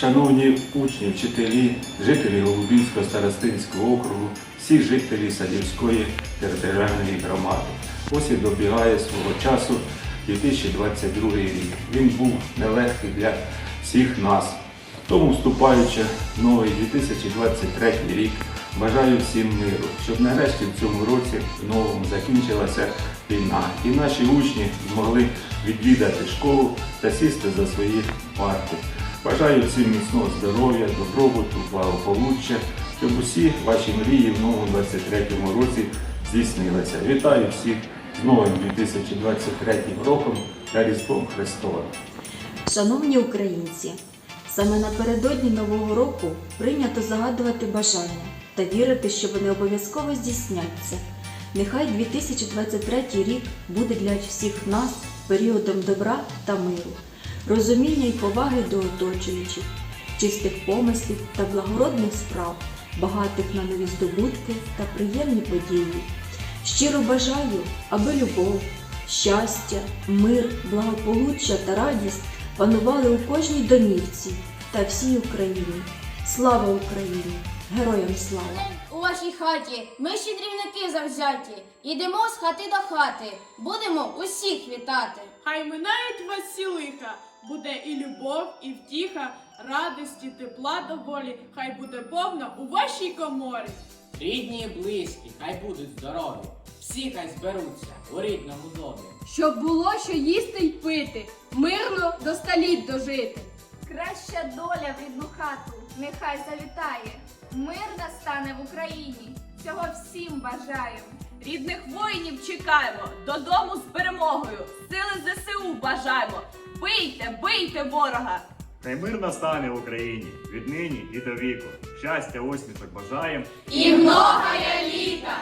Шановні учні, вчителі, жителі Голубівського старостинського округу, всі жителі Садівської територіальної громади. Ось і добігає свого часу 2022 рік. Він був нелегкий для всіх нас. Тому, вступаючи в новий 2023 рік, бажаю всім миру, щоб нарешті в цьому році в новому закінчилася війна і наші учні змогли відвідати школу та сісти за свої парти. Бажаю всім міцного здоров'я, добробуту, благополуччя, щоб усі ваші мрії в новому 23 році здійснилися. Вітаю всіх з новим 2023 роком та Різдвом Христовим. Шановні українці, саме напередодні Нового року прийнято загадувати бажання та вірити, що вони обов'язково здійсняться. Нехай 2023 рік буде для всіх нас періодом добра та миру, розуміння і поваги до оточуючих, чистих помислів та благородних справ, багатих на нові здобутки та приємні події. Щиро бажаю, аби любов, щастя, мир, благополуччя та радість панували у кожній домівці та всій Україні. Слава Україні! Героям слава! У вашій хаті ми щедрівники завзяті. Ідемо з хати до хати, будемо усіх вітати. Хай минають вас всі лиха, буде і любов, і втіха, радості, тепла доволі, хай буде повна у вашій коморі. Рідні і близькі, хай будуть здорові, всі хай зберуться у рідному домі. Щоб було що їсти й пити, мирно до століт дожити. Краща доля в рідну хату нехай завітає. Мир настане в Україні. Цього всім бажаємо. Рідних воїнів чекаємо, додому з перемогою, сили ЗСУ бажаємо. Бийте, бийте ворога! Хай мир настане в Україні віднині і до віку. Щастя, усмішок бажаєм. І многая літа!